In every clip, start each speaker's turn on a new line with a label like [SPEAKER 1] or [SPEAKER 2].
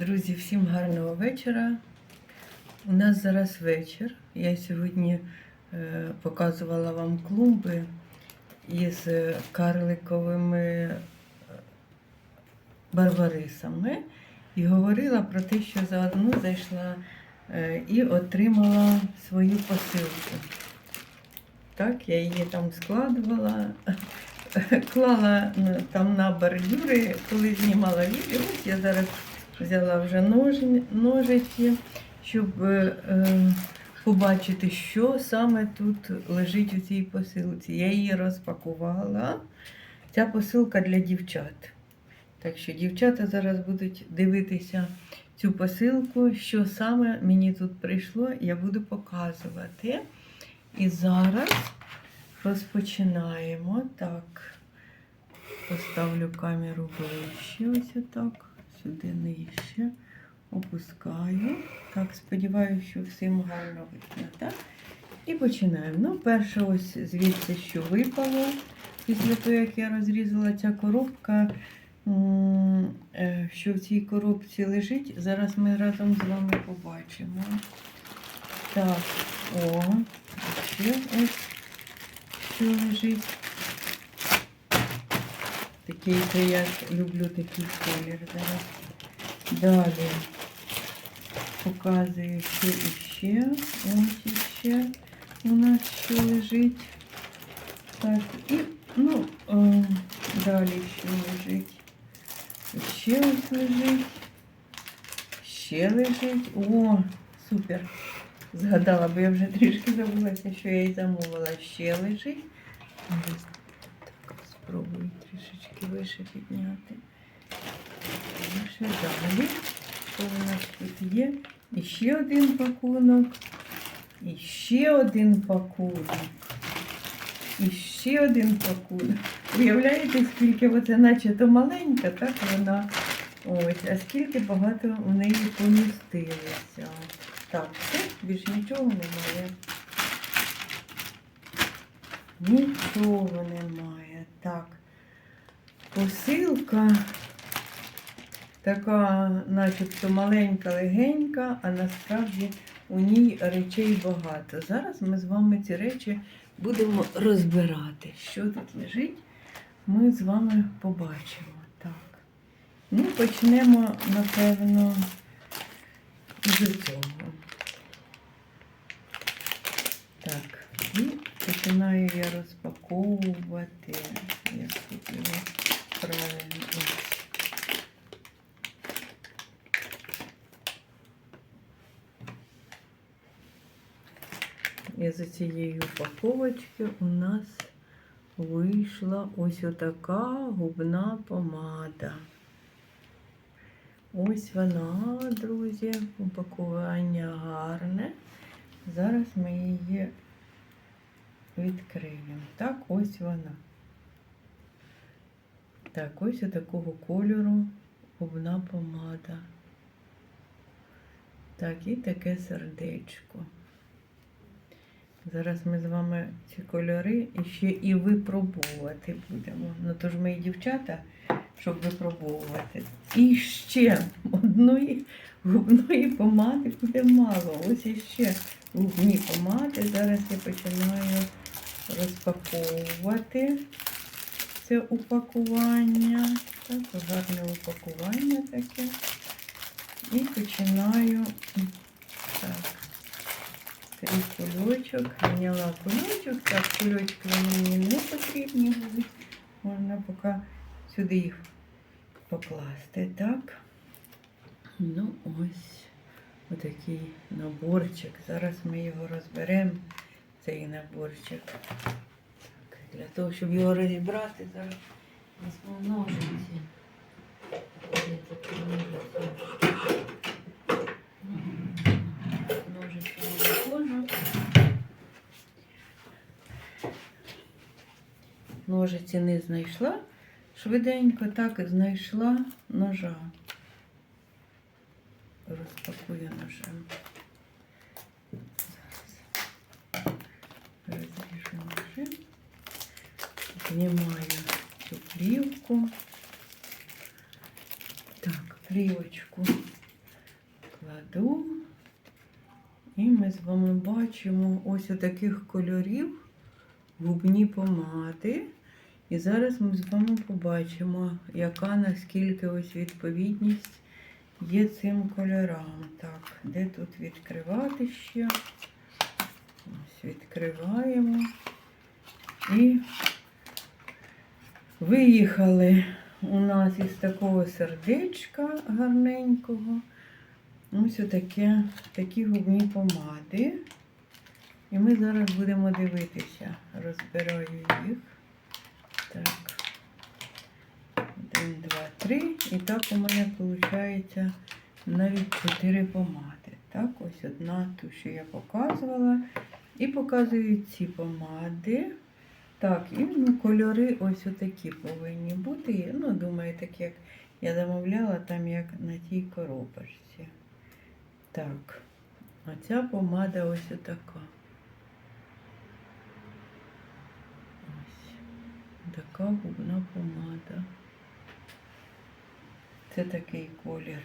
[SPEAKER 1] Друзі, всім гарного вечора. У нас зараз вечір. Я сьогодні е, показувала вам клумби із карликовими е, барбарисами і говорила про те, що заодно зайшла е, і отримала свою посилку. Так, я її там складувала, клала там на бордюри, коли знімала відео. Ось я зараз взяла вже ножи, ножиці, щоб е, е, побачити, що саме тут лежить у цій посилці. Я її розпакувала. Ця посилка для дівчат. Так що дівчата зараз будуть дивитися цю посилку, що саме мені тут прийшло, я буду показувати. І зараз розпочинаємо. Так, поставлю камеру ближче, ось отак, сюди нижче. Опускаю. Так, сподіваюся, що всім гарно видно, так? І починаємо. Ну, перше, ось звідси, що випало. Після того, як я розрізала ця коробка, е, що в цій коробці лежить, зараз ми разом з вами побачимо. Так, о, ще ось що лежить. Такий це я люблю такий колір зараз. Далі показую, що іще. Ось іще у нас що лежить. Так, і, ну, е, далі що лежить. Ще ось лежить. Ще лежить. О, супер. Згадала, бо я вже трішки забулася, що я їй замовила. Ще лежить. Спробую трішечки вище підняти. Ще далі. Що у нас тут є? І ще один пакунок. І ще один пакунок. І ще один пакунок. Уявляєте, скільки оце наче-то маленька, так вона. Ось, а скільки багато у неї помістилося. Так, все, більш нічого немає. Нічого немає. Так. Посилка така, начебто маленька, легенька, а насправді у ній речей багато. Зараз ми з вами ці речі будемо розбирати. Що тут лежить, ми з вами побачимо. Так. Ну, почнемо, напевно, з цього. Так, і починаю я розпаковувати. Як тут його правильно. І з цієї упаковочки у нас вийшла ось отака губна помада. Ось вона, друзі, упакування гарне. Зараз ми її відкриємо. Так, ось вона. Так, ось такого кольору губна помада. Так, і таке сердечко. Зараз ми з вами ці кольори ще і випробовувати будемо. Ну то ж ми і дівчата, щоб випробовувати. І ще одної губної помади буде мало. Ось іще губні помади. Зараз я починаю розпаковувати це упакування. Так, гарне упакування таке. І починаю. Так. Такий кульочок. Зняла кульочок. Так, кульочки мені не потрібні будуть. Можна поки сюди їх покласти. Так. Ну, ось отакий наборчик. Зараз ми його розберемо, цей наборчик. Для того, щоб його розібрати, зараз візьму. Ножиці не знайшла. Швиденько так і знайшла ножа. Розпакую ножем. Зараз розріжу ножем. Знімаю цю плівку. Так, плівочку кладу. І ми з вами бачимо ось таких кольорів губні помади. І зараз ми з вами побачимо, яка наскільки ось відповідність є цим кольорам. Так, де тут відкривати ще? Ось відкриваємо. І виїхали у нас із такого сердечка гарненького. Ось отаке, такі губні помади. І ми зараз будемо дивитися. Розбираю їх. Так. Один, два, три. І так у мене виходить навіть чотири помади. Так, ось одна ту, що я показувала. І показую ці помади. Так, і ну, кольори ось отакі повинні бути. Ну, думаю, так як я замовляла, там як на тій коробочці. Так, оця помада ось отака. Ось така губна помада. Це такий колір.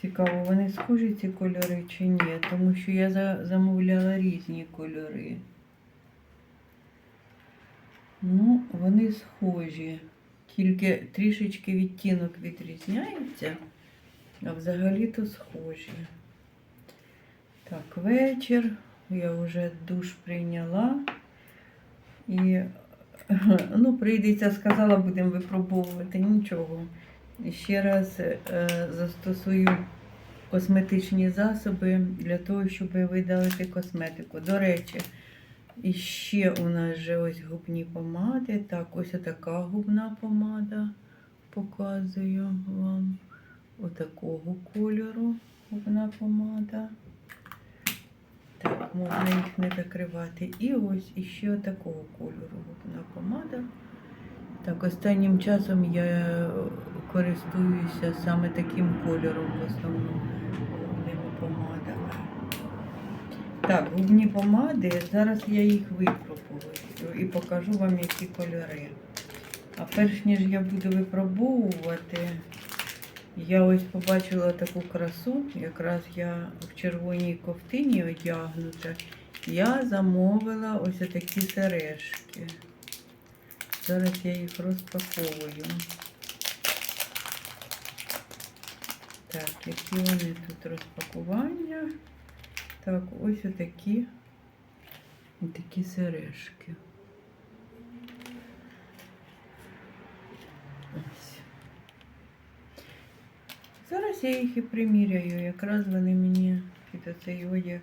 [SPEAKER 1] Цікаво, вони схожі ці кольори чи ні, тому що я замовляла різні кольори. Ну, вони схожі, тільки трішечки відтінок відрізняється, а взагалі-то схожі. Так, вечір. Я вже душ прийняла. І ну, прийдеться, сказала, будемо випробовувати нічого. Ще раз е, застосую косметичні засоби для того, щоб видалити косметику. До речі, і ще у нас же ось губні помади. Так, ось така губна помада. Показую вам отакого кольору губна помада. Так, можна їх не закривати. І ось іще такого кольору губна помада. Так, останнім часом я користуюся саме таким кольором в основному губними помадами. Так, губні помади, зараз я їх випробую і покажу вам, які кольори. А перш ніж я буду випробовувати, я ось побачила таку красу, якраз я в червоній ковтині одягнута. Я замовила ось такі сережки. Зараз я їх розпаковую. Так, які вони тут розпакування? Так, ось отакі, отакі сережки. Ось. Зараз я їх і приміряю. Якраз вони мені під оцей одяг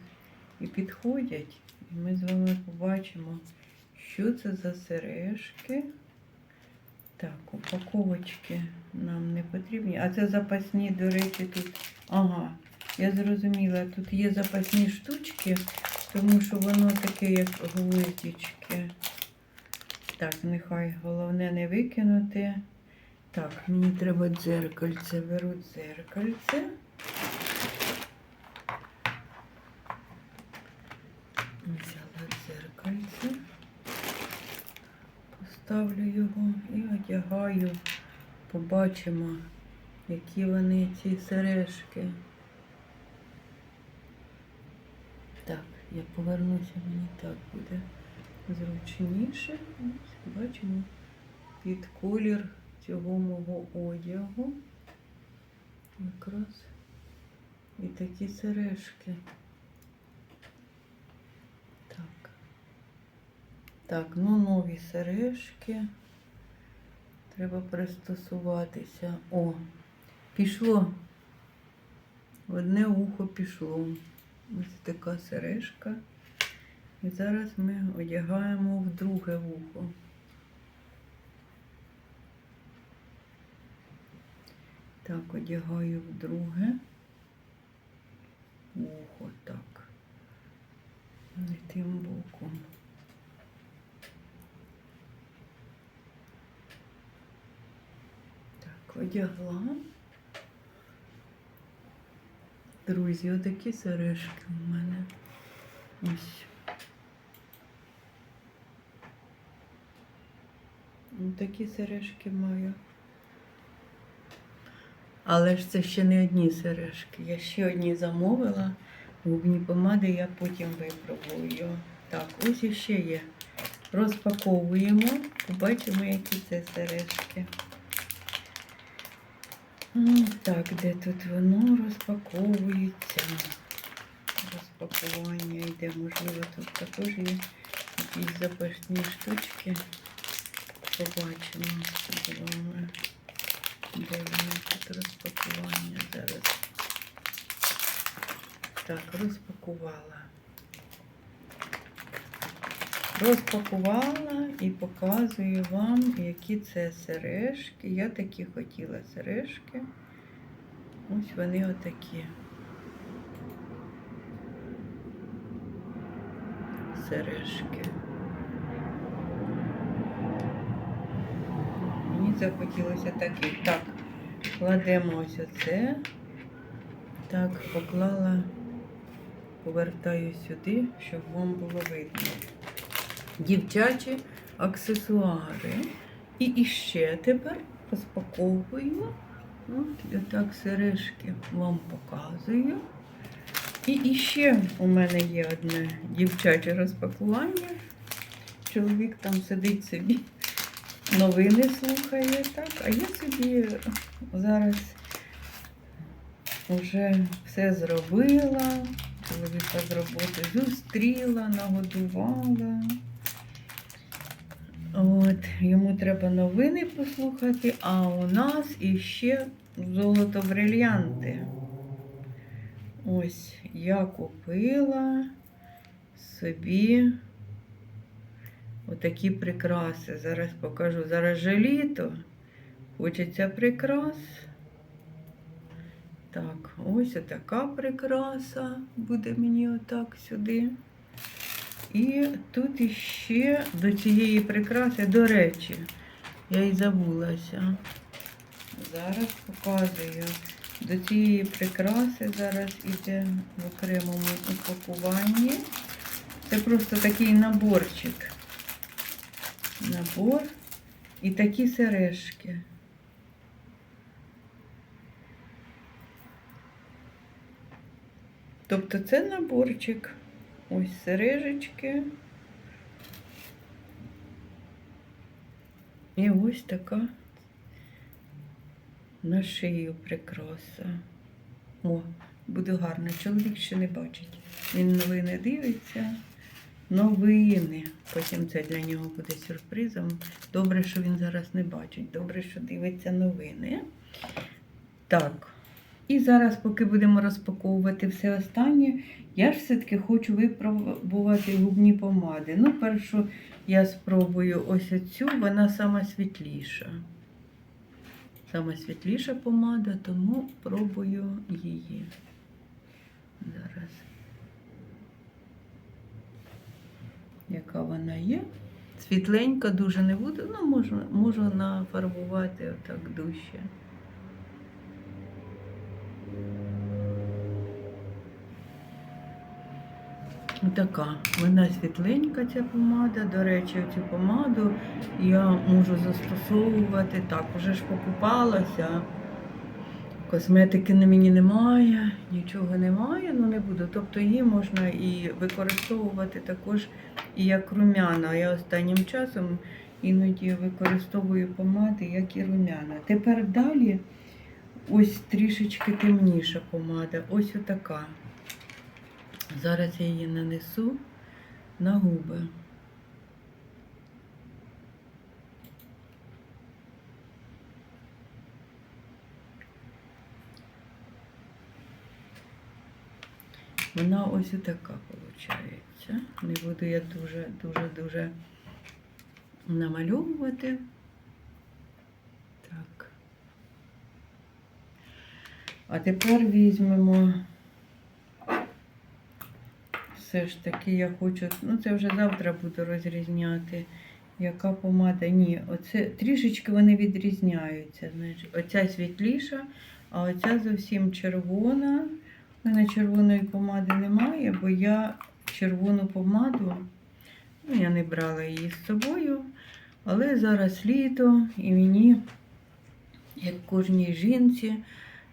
[SPEAKER 1] і підходять. І ми з вами побачимо, що це за сережки. Так, упаковочки нам не потрібні. А це запасні, до речі, тут. Ага, я зрозуміла, тут є запасні штучки, тому що воно таке, як гвоздички. Так, нехай головне не викинути. Так, мені треба дзеркальце. Беру дзеркальце. Взяла дзеркальце. Поставлю його і одягаю. Побачимо, які вони ці сережки. Так, я повернуся, мені так буде зручніше. Ось, бачимо під колір цього мого одягу. Якраз і такі сережки. Так. Так, ну нові сережки. Треба пристосуватися. О, пішло. В одне ухо пішло. Ось така сережка. І зараз ми одягаємо в друге вухо. Так, одягаю в друге ухо, так. Не тим боком. Так, одягла. Друзі, отакі сережки у мене. Ось. Такі сережки маю. Але ж це ще не одні сережки. Я ще одні замовила. Губні помади я потім випробую. Так, ось іще є. Розпаковуємо, побачимо, які це сережки. Так, де тут воно розпаковується? Розпакування йде, можливо, тут також є якісь запашні штучки. Побачимо з вами. Де воно тут розпакування зараз? Так, розпакувала. Розпакувала і показую вам, які це сережки. Я такі хотіла сережки. Ось вони отакі. Сережки. Мені захотілося такі. Так, кладемо ось оце. Так, поклала, повертаю сюди, щоб вам було видно. Дівчачі аксесуари. І іще тепер розпаковую. От, і отак сережки вам показую. І іще у мене є одне дівчаче розпакування. Чоловік там сидить собі, новини слухає, так, а я собі зараз вже все зробила. Чоловіка з роботи зустріла, нагодувала. От, йому треба новини послухати, а у нас іще золото брильянти. Ось я купила собі отакі прикраси. Зараз покажу. Зараз же літо. Хочеться прикрас. Так, ось така прикраса буде мені отак сюди. І тут іще до цієї прикраси, до речі, я й забулася. Зараз показую. До цієї прикраси зараз іде в окремому упакуванні. Це просто такий наборчик. Набор і такі сережки. Тобто це наборчик. Ось сережечки. І ось така на шию прикраса. О, буде гарно. Чоловік ще не бачить. Він новини дивиться. Новини. Потім це для нього буде сюрпризом. Добре, що він зараз не бачить. Добре, що дивиться новини. Так. І зараз, поки будемо розпаковувати все останнє, я ж все-таки хочу випробувати губні помади. Ну, першу я спробую ось оцю, вона сама світліша. Сама світліша помада, тому пробую її. Зараз. Яка вона є? Світленька дуже не буде, ну можу, можу нафарбувати отак дужче. Така, вона світленька ця помада. До речі, цю помаду я можу застосовувати. Так, вже ж покупалася. Косметики на мені немає, нічого немає, ну не буду. Тобто її можна і використовувати також і як румяна. Я останнім часом іноді використовую помади, як і румяна. Тепер далі ось трішечки темніша помада. Ось отака. Зараз я її нанесу на губи. Вона ось така виходить. Не буду я дуже, дуже, дуже намальовувати. Так. А тепер візьмемо все ж таки я хочу, ну це вже завтра буду розрізняти, яка помада. Ні, оце трішечки вони відрізняються. Значить, оця світліша, а оця зовсім червона. У мене червоної помади немає, бо я червону помаду, ну, я не брала її з собою, але зараз літо і мені, як кожній жінці,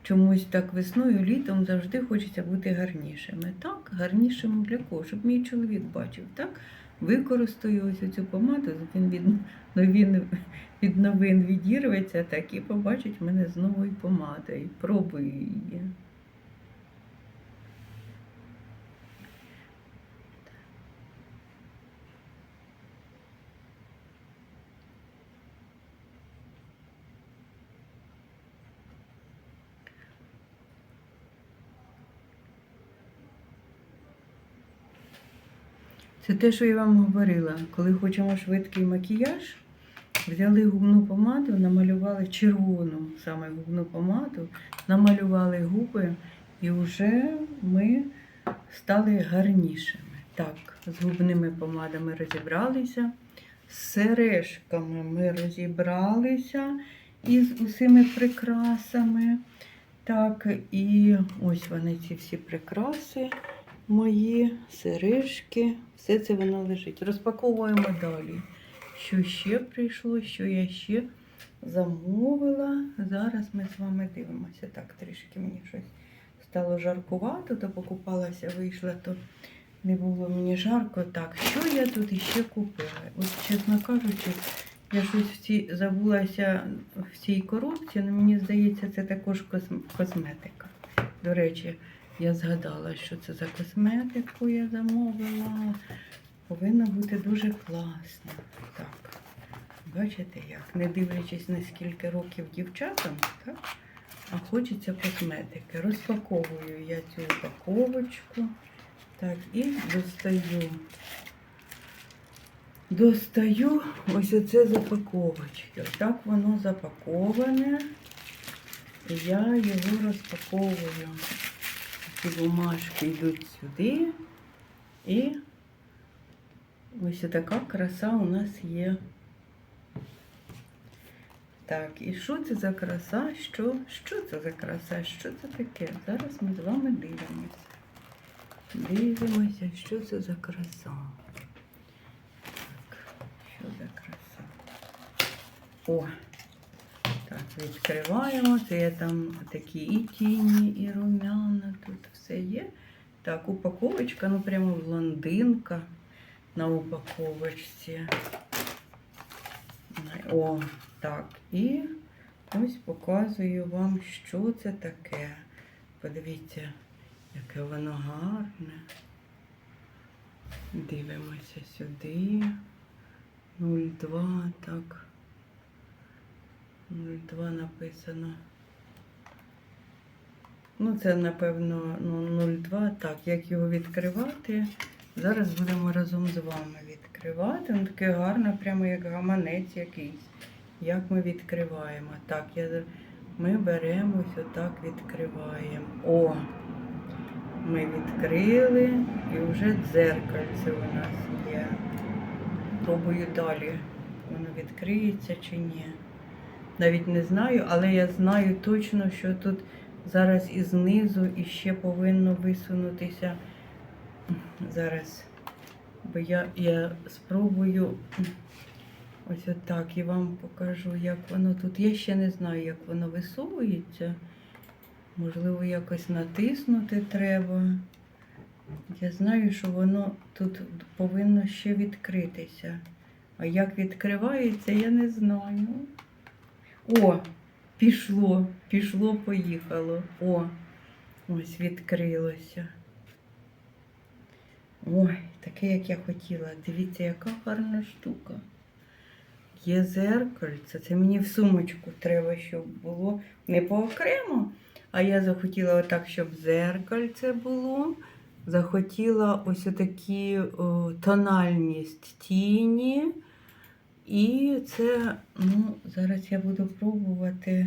[SPEAKER 1] чомусь так весною, літом завжди хочеться бути гарнішими. Так, гарнішим для кого? Щоб мій чоловік бачив, так? Використаю ось цю помаду, він від, він від новин відірветься, так і побачить мене з новою помадою. Пробую її. Це те, що я вам говорила. Коли хочемо швидкий макіяж, взяли губну помаду, намалювали червону саме губну помаду, намалювали губи, і вже ми стали гарнішими. Так, з губними помадами розібралися, з сережками ми розібралися і з усіми прикрасами. Так, і ось вони ці всі прикраси мої сережки, все це воно лежить. Розпаковуємо далі. Що ще прийшло, що я ще замовила. Зараз ми з вами дивимося. Так, трішки мені щось стало жаркувато, то покупалася, вийшла, то не було мені жарко. Так, що я тут іще купила? От, чесно кажучи, я щось в цій, забулася в цій коробці, але мені здається, це також косметика. До речі, я згадала, що це за косметику я замовила. Повинна бути дуже класно. Так. Бачите як? Не дивлячись на скільки років дівчатам, так? А хочеться косметики. Розпаковую я цю упаковочку. Так, і достаю. Достаю ось оце з. Так воно запаковане. Я його розпаковую. Бумажки йдуть сюди. І ось така краса у нас є. Так, і що це за краса? Що, що це за краса? Що це таке? Зараз ми з вами дивимося. Дивимося, що це за краса. Так, що за краса? О! Відкриваємо. Це є там такі і тіні, і румяна. Тут все є. Так, упаковочка, ну прямо блондинка на упаковочці. О, так. І ось показую вам, що це таке. Подивіться, яке воно гарне. Дивимося сюди. 02, так. 02 написано. Ну, це, напевно, ну, 02. Так, як його відкривати? Зараз будемо разом з вами відкривати. Ну, таке гарне, прямо як гаманець якийсь. Як ми відкриваємо? Так, я... ми беремо ось отак відкриваємо. О! Ми відкрили і вже дзеркальце у нас є. Пробую далі. Воно відкриється чи ні. Навіть не знаю, але я знаю точно, що тут зараз і знизу іще повинно висунутися. Зараз. Бо я, я спробую ось отак і вам покажу, як воно тут. Я ще не знаю, як воно висовується. Можливо, якось натиснути треба. Я знаю, що воно тут повинно ще відкритися. А як відкривається, я не знаю. О, пішло, пішло, поїхало. О, ось відкрилося. Ой, таке, як я хотіла. Дивіться, яка гарна штука. Є зеркальце. Це мені в сумочку треба, щоб було не поокремо. А я захотіла отак, щоб зеркальце було. Захотіла ось такі тональність тіні. І це, ну, зараз я буду пробувати.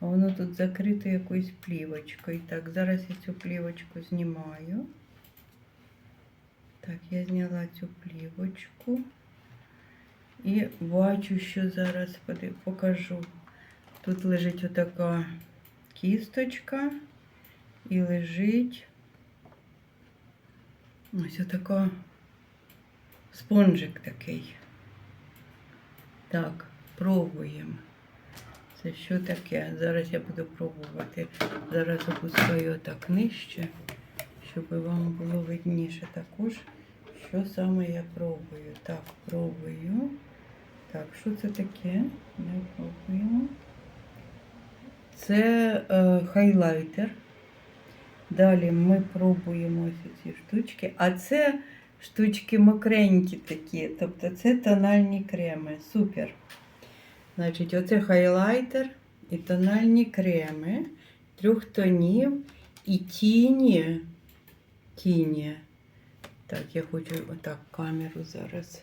[SPEAKER 1] А воно тут закрито якоюсь плівочкою. Так, зараз я цю плівочку знімаю. Так, я зняла цю плівочку. І бачу, що зараз покажу. Тут лежить отака кісточка і лежить ось отака спонжик такий. Так, пробуємо. Це що таке? Зараз я буду пробувати. Зараз опускаю так нижче, щоб вам було видніше також, що саме я пробую. Так, пробую. Так, що це таке? Я пробую. Це е, хайлайтер. Далі ми пробуємо ось ці штучки. А це штучки мокренькі такі. Тобто це тональні креми. Супер. Значить, оце хайлайтер і тональні креми трьох тонів і тіні. Тіні. Так, я хочу отак камеру зараз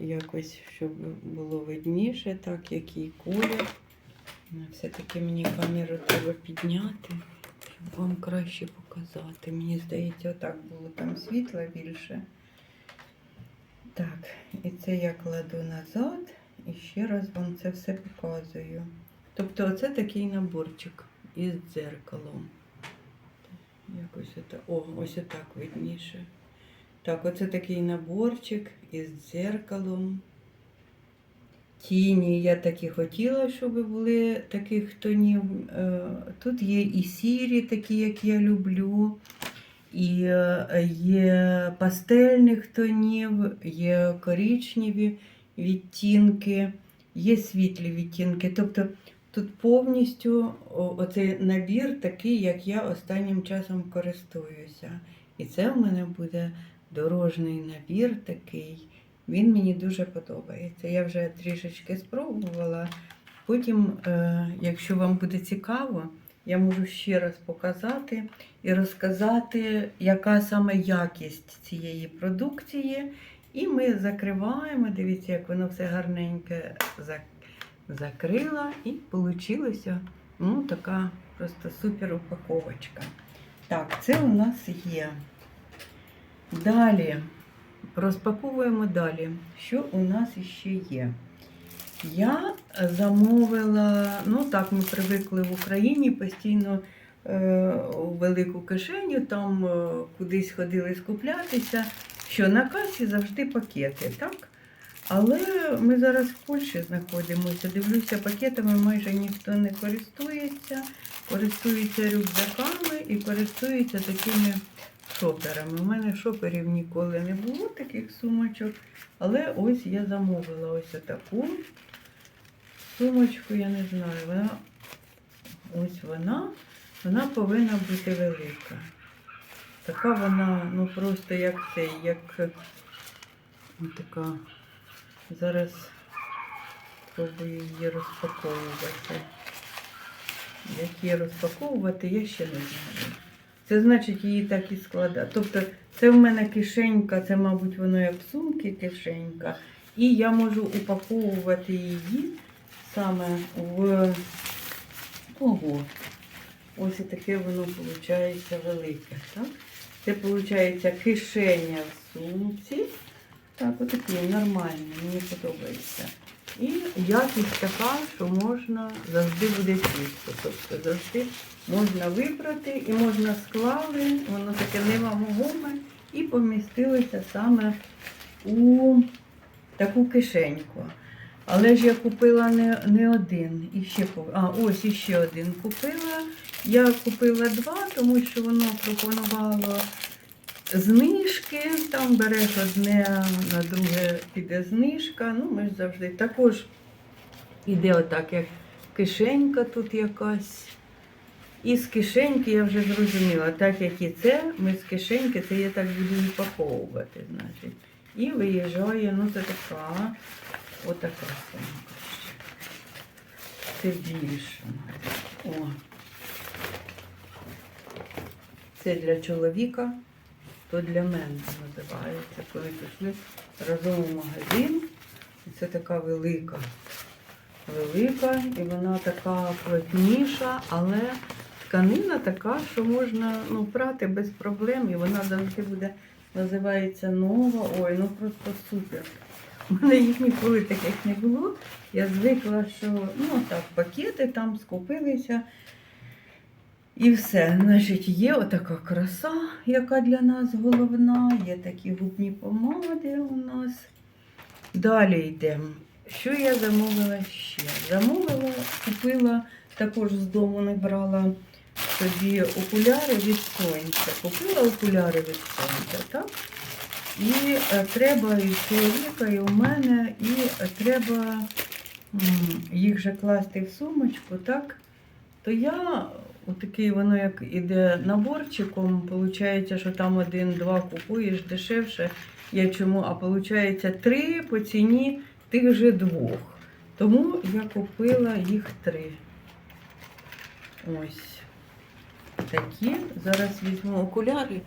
[SPEAKER 1] якось, щоб було видніше, так, який колір. Все-таки мені камеру треба підняти, щоб вам краще показати. Мені здається, отак було там світла більше. Так, і це я кладу назад і ще раз вам це все показую. Тобто, оце такий наборчик із дзеркалом. Якось ото, о, ось отак видніше. Так, оце такий наборчик із дзеркалом. Тіні я так і хотіла, щоб були таких тонів. Е, Тут є і сірі, такі, як я люблю, і е, є пастельних тонів, є коричневі відтінки, є світлі відтінки. Тобто тут повністю оцей набір такий, як я останнім часом користуюся. І це в мене буде дорожній набір такий. Він мені дуже подобається. Я вже трішечки спробувала. Потім, е, якщо вам буде цікаво, я можу ще раз показати і розказати, яка саме якість цієї продукції. І ми закриваємо. Дивіться, як воно все гарненьке зак- закрила. І вийшла ну, така просто супер упаковочка. Так, це у нас є. Далі. Розпаковуємо далі, що у нас іще є. Я замовила, ну так, ми привикли в Україні постійно е, у велику кишеню, там е, кудись ходили скуплятися, що на касі завжди пакети, так? Але ми зараз в Польщі знаходимося. Дивлюся, пакетами майже ніхто не користується, користується рюкзаками і користується такими шоперами. У мене шоперів ніколи не було таких сумочок, але ось я замовила ось таку сумочку, я не знаю, вона ось вона, вона повинна бути велика. Така вона, ну просто як цей, як ось така. Зараз спробую її розпаковувати. Як її розпаковувати, я ще не знаю. Це значить її так і складати. Тобто це в мене кишенька, це, мабуть, воно як в сумки кишенька. І я можу упаковувати її саме в ого. Ось і таке воно виходить велике. Так? Це виходить кишеня в сумці. Так, отакий нормальний, мені подобається. І якість така, що можна завжди буде чисто. Тобто завжди можна вибрати і можна склали, воно таке невагоме і помістилося саме у таку кишеньку. Але ж я купила не, не один. І ще, а, ось іще один купила. Я купила два, тому що воно пропонувало знижки. Там береш одне, на друге піде знижка. Ну, ми ж завжди також іде отак, як кишенька тут якась. І з кишеньки я вже зрозуміла, так як і це, ми з кишеньки, це я так буду і паковувати, значить. І виїжджає, ну це така, отака сумка. Це більше. О. Це для чоловіка, то для мене називається. Коли пішли разом в магазин, це така велика. Велика, і вона така плотніша, але тканина така, що можна ну, прати без проблем, і вона завжди буде, називається нова. Ой, ну просто супер. У мене їх ніколи таких не було. Я звикла, що ну так, пакети там скупилися. І все. Значить, є отака краса, яка для нас головна, є такі губні помади у нас. Далі йдемо. що я замовила ще? Замовила, купила, також з дому не брала собі окуляри від сонця. Купила окуляри від сонця, так? І е, треба і чоловіка, і у мене, і е, треба їх же класти в сумочку, так? То я, отакий воно як іде наборчиком, виходить, що там один-два купуєш дешевше. Я чому? А виходить три по ціні тих же двох. Тому я купила їх три. Ось такі. Зараз візьму окуляри.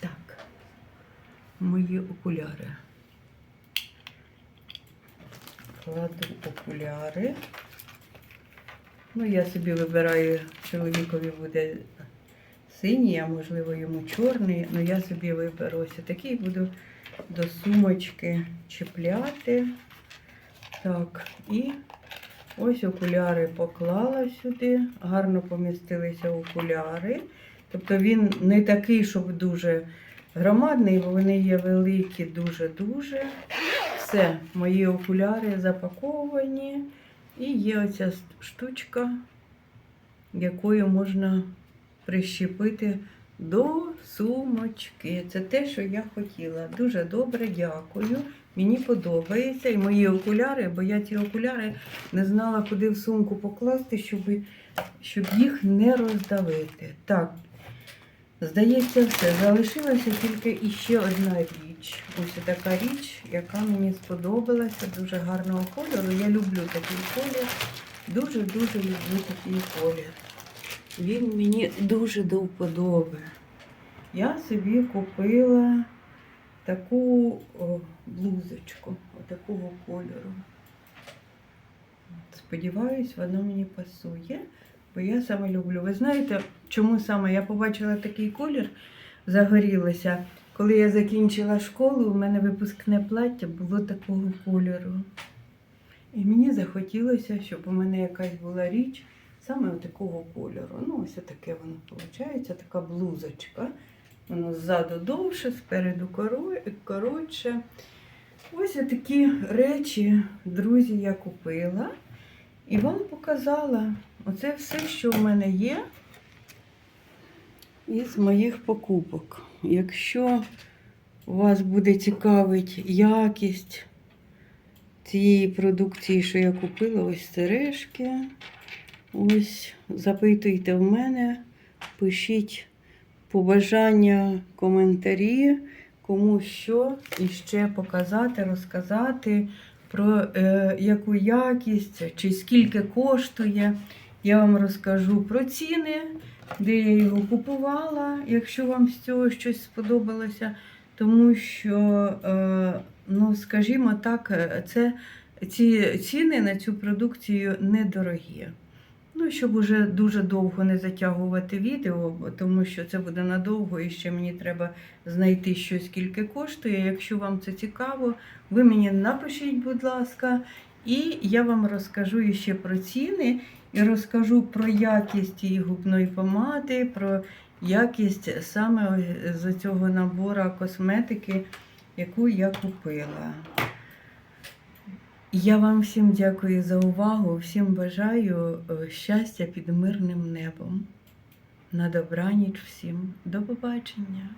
[SPEAKER 1] Так, мої окуляри. Кладу окуляри. Ну, я собі вибираю, чоловікові буде синій, а можливо йому чорний. Ну я собі виберу ось такий буду до сумочки чіпляти. Так, і ось окуляри поклала сюди. Гарно помістилися окуляри. Тобто він не такий, щоб дуже громадний, бо вони є великі, дуже-дуже. Все, мої окуляри запаковані. І є оця штучка, якою можна прищепити до сумочки. Це те, що я хотіла. Дуже добре, дякую. Мені подобається. І мої окуляри, бо я ті окуляри не знала, куди в сумку покласти, щоб, щоб їх не роздавити. Так, здається, все. Залишилася тільки іще одна річ. Ось така річ, яка мені сподобалася, дуже гарного кольору. Я люблю такий колір. Дуже-дуже люблю такий колір. Він мені дуже до вподоби. Я собі купила таку блузочку такого кольору. Сподіваюсь, вона мені пасує, бо я саме люблю. Ви знаєте, чому саме я побачила такий колір, загорілася. Коли я закінчила школу, у мене випускне плаття було такого кольору. І мені захотілося, щоб у мене якась була річ саме такого кольору. Ну, ось таке воно виходить, така блузочка. Воно ззаду довше, спереду коротше. Ось такі речі, друзі, я купила. І вам показала. Оце все, що в мене є із моїх покупок. Якщо вас буде цікавить якість цієї продукції, що я купила, ось сережки. Ось запитуйте в мене, пишіть побажання, коментарі, кому що іще показати, розказати про е, яку якість чи скільки коштує. Я вам розкажу про ціни, де я його купувала, якщо вам з цього щось сподобалося. Тому що, е, ну, скажімо так, е, це, ці ціни на цю продукцію недорогі. Ну, щоб уже дуже довго не затягувати відео, тому що це буде надовго і ще мені треба знайти щось, скільки коштує. Якщо вам це цікаво, ви мені напишіть, будь ласка, і я вам розкажу іще про ціни і розкажу про якість її губної помади, про якість саме з цього набору косметики, яку я купила. Я вам всім дякую за увагу, всім бажаю е, щастя під мирним небом. На добраніч всім. До побачення!